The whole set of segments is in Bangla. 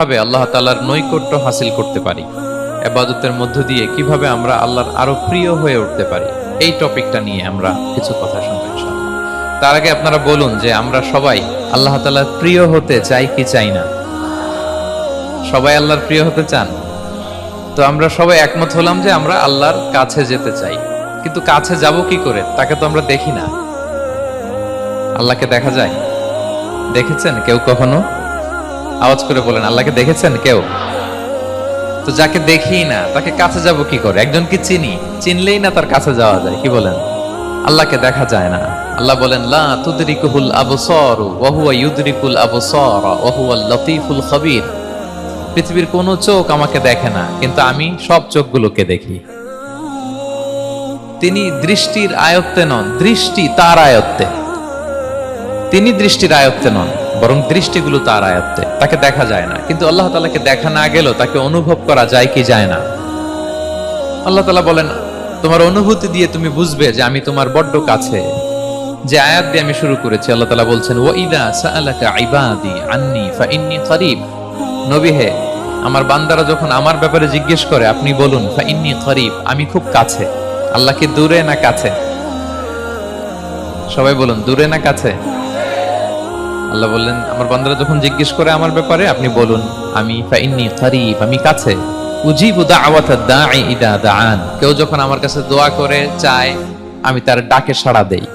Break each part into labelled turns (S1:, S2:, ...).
S1: কীভাবে আল্লাহ তালার নৈকট্য হাসিল করতে পারি? এবাদতের মধ্য দিয়ে কীভাবে আমরা আল্লাহর আরও প্রিয় হয়ে উঠতে পারি? এই টপিকটা নিয়ে আমরা কিছু কথা শুনব তার আগে আপনারা বলুন যে আমরা সবাই আল্লাহ তালার প্রিয় হতে চাই কি চাই না? সবাই আল্লাহর প্রিয় হতে চান? তো আমরা সবাই একমত হলাম যে আমরা আল্লাহর কাছে যেতে চাই। কিন্তু কাছে যাব কি করে? তাকে তো আমরা দেখি না। আল্লাহকে দেখা যায়? দেখেছেন কেউ কখনো? আওয়াজ করে বলেন, আল্লাহকে দেখেছেন কেউ? তো যাকে দেখি না, তাকে কাছে যাব কি করে? একজন কি চিনি, চিনলেই না তার কাছে যাওয়া যায়, কি বলেন? আল্লাহকে দেখা যায় না। আল্লাহ বলেন, লা তুদরিকুহুল আবসার ওয়া ইউদরিকুল আবসার ওয়া লতীফুল খবীর। পৃথিবীর কোনো চোখ আমাকে দেখে না, কিন্তু আমি সব চোখগুলোকে দেখি। তিনি দৃষ্টির আয়ত্তে নন, দৃষ্টি তার আয়ত্তে। তিনি দৃষ্টির আয়ত্তে নন। বরং দৃষ্টিগুলো তার আয়ত্তে। তাকে দেখা যায় না। কিন্তু আল্লাহ তালাকে দেখা না গেলেও তাকে অনুভব করা যায় কি যায় না। আল্লাহ তালা বলেন, তোমার অনুভূতি দিয়ে তুমি বুঝবে যে আমি তোমার বড্ড কাছে। যে আয়াত দিয়ে আমি শুরু করেছি, আল্লাহ তালা বলছেন ও ইদা আন্নি ফাইন্নি করিব। নবী হে, আমার বান্দারা যখন আমার ব্যাপারে জিজ্ঞেস করে, আপনি বলুন ফাইন্নি করিব, আমি খুব কাছে। আল্লাহ কি দূরে না কাছে? সবাই বলুন, দূরে না কাছে? আল্লাহ বললেন, আমার বান্দারা যখন জিজ্ঞেস করে আমার ব্যাপারে, আপনি বলুন, আমি আমি কাছে। কেউ যখন আমার কাছে দোয়া করে, চায়, আমি তার ডাকে সাড়া দেই।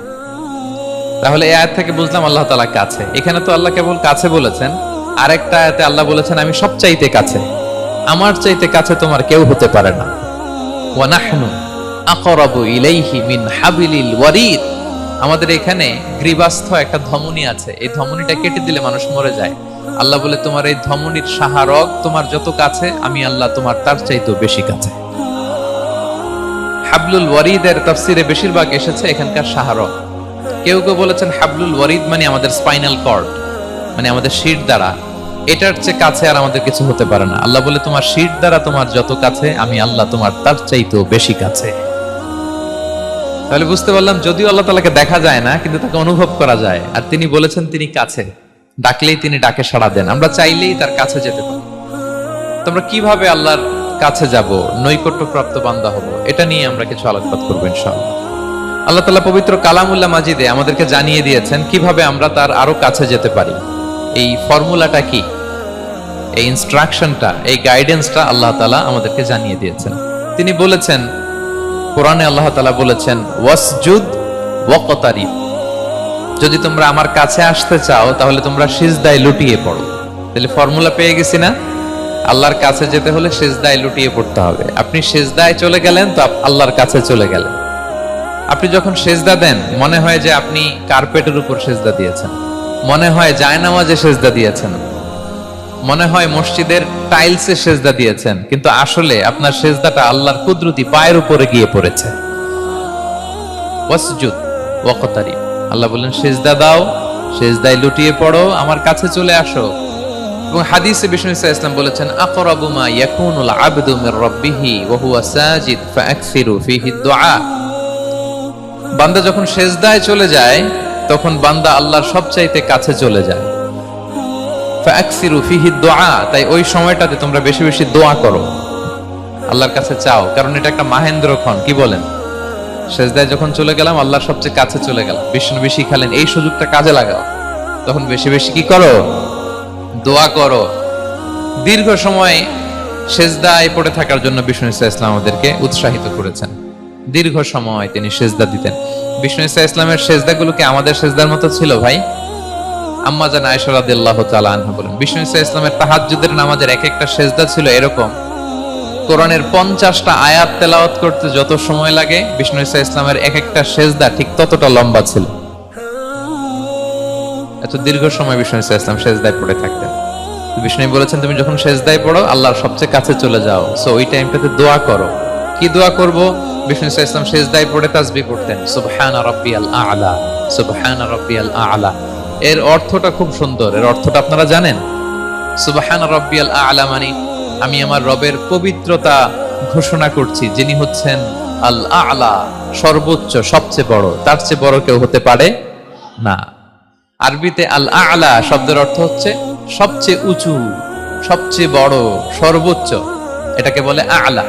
S1: তাহলে এই আয়াত থেকে বুঝলাম আল্লাহ তাআলা কাছে। এখানে তো আল্লাহ কেবল কাছে বলেছেন, আরেকটা আয়াতে আল্লাহ বলেছেন, আমি সবচাইতে কাছে। আমার চাইতে কাছে তোমার কেউ হতে পারে না। ওয়া নাহনু আকরাবু ইলাইহি মিন হাবিলিল ওয়ারিদ। আমাদের এখানে গ্রীবাস্থ একটা ধমনী আছে। এই ধমনীটা কেটে দিলে মানুষ মরে যায়। আল্লাহ বলে, তোমার এই ধমনীর সাহারক তোমার যত কাছে, আমি আল্লাহ তোমার তার চাইতেও বেশি কাছে। হাবলুল ওয়ারিদের তাফসিরে বেশিরভাগ এসেছে এখানকার সাহারক। কেউ কেউ বলেছেন, হাবলুল ওয়ারিদ মানে আমাদের স্পাইনাল কর্ড মানে আমাদের শির দ্বারা। এটার চেয়ে কাছে আর আমাদের কিছু হতে পারে না। আল্লাহ বলে, তোমার শির দ্বারা তোমার যত কাছে, আমি আল্লাহ তোমার তার চাইতেও বেশি কাছে। তাহলে বুঝতে পারলাম যদিও আল্লাহ তালাকে দেখা যায় না, কিন্তু তাকে অনুভব করা যায়। আর তিনি বলেছেন তিনি কাছে। ডাকলেই তিনি ডাকে সাড়া দেন। আমরা চাইলেই তার কাছে যেতে পারি। তো আমরা কীভাবে আল্লাহর কাছে যাব? নৈকট্য প্রাপ্ত বান্দা হব। এটা নিয়ে আমরা কিছু আলোকপাত করব ইনশাআল্লাহ। আল্লাহ তালা পবিত্র কালামুল্লাহ মাজিদে আমাদেরকে জানিয়ে দিয়েছেন কীভাবে আমরা তার আরও কাছে যেতে পারি। এই ফর্মুলাটা কি? এই ইনস্ট্রাকশনটা এই গাইডেন্সটা আল্লাহ তালা আমাদেরকে জানিয়ে দিয়েছেন। তিনি বলেছেন কোরআনে আল্লাহ তালা বলেছেন, ওয়াসজুদ ওয়াকতারিব যদি তোমরা আমার কাছে আসতে চাও, তাহলে তোমরা সিজদায় লুটিয়ে পড়ো। তাহলে ফর্মুলা পেয়ে গেছি না? আল্লাহর কাছে যেতে হলে সেজদায় লুটিয়ে পড়তে হবে। আপনি সেজদায় চলে গেলেন তো আল্লাহর কাছে চলে গেলেন। আপনি যখন সেজদা দেন, মনে হয় যে আপনি কার্পেটের উপর সেজদা দিয়েছেন। মনে হয় জায়নামাজে সেজদা দিয়েছেন। মনে হয় মসজিদের টাইলসে সেজদা দিয়েছেন, কিন্তু আসলে আপনার সেজদাটা আল্লাহর কুদরতি পায়ের উপরে গিয়ে পড়েছে। আল্লাহ বললেন, সেজদা দাও, সেজদায় লুটিয়ে পড়ো, আমার কাছে চলে আসো। এবং হাদিসে বিষ্ণু ইসা ইসলাম বলেছেন, আকরাবু ইয়াকুনুল আবদু মির রাব্বিহি ওয়া হুয়া সাজিদ ফাআকসিরু ফিহি দুআ বান্দা যখন সেজদায় চলে যায়, তখন বান্দা আল্লাহর সবচাইতে কাছে চলে যায়। ফিহি দুআ তাই ওই সময়টাতে তোমরা বেশি বেশি দোয়া করো। আল্লাহর কাছে চাও, কারণ এটা একটা মাহেন্দ্র ক্ষণ কি বলেন? সেজদায় যখন চলে গেলাম, আল্লাহর সবচেয়ে কাছে চলে গেলাম। বেশি খালেন, এই সুযোগটা কাজে লাগাও। তখন বেশি বেশি কি করো? দোয়া করো। দীর্ঘ সময় সেজদায় পড়ে থাকার জন্য বিষ্ণু ইসা ইসলাম আমাদেরকে উৎসাহিত করেছেন। দীর্ঘ সময় তিনি সেজদা দিতেন। বিষ্ণু ইসা ইসলামের সেজদাগুলোকে আমাদের সেজদার মতো ছিল ভাই? আম্মা জান আনহা বলেন ইসলামের নামাজের এক একটা সেজদা ছিল এরকম। কোরআনের পঞ্চাশটা আয়াত তেলাওয়াত করতে যত সময় লাগে ইসলামের এক একটা সেজদা ঠিক ততটা লম্বা ছিল। এত দীর্ঘ সময় ইসলাম সেজদায় পড়ে থাকতেন। বলেছেন, তুমি যখন সেজদায় পড়ো, আল্লাহর সবচেয়ে কাছে চলে যাও। সো ওই টাইমটাতে দোয়া করো। কি দোয়া করব? বিষ্ণু ইসা ইসলাম সেজদায় পড়ে তাসবি পড়তেন, সুবহানা রাব্বিয়াল আ'লা, সুবহানা রাব্বিয়াল আ'লা। এর অর্থটা খুব সুন্দর। এর অর্থটা আপনারা জানেন? সুবহানা রাব্বিয়াল আ'লা মানে আমি আমার রবের পবিত্রতা ঘোষণা করছি, যিনি হচ্ছেন আল আ'লা, সর্বোচ্চ, সবচেয়ে বড়। তার চেয়ে বড় কেউ হতে পারে? না। আরবিতে আল আ'লা শব্দের অর্থ হচ্ছে সবচেয়ে উঁচু, সবচেয়ে বড়, সর্বোচ্চ। এটাকে বলে আলা।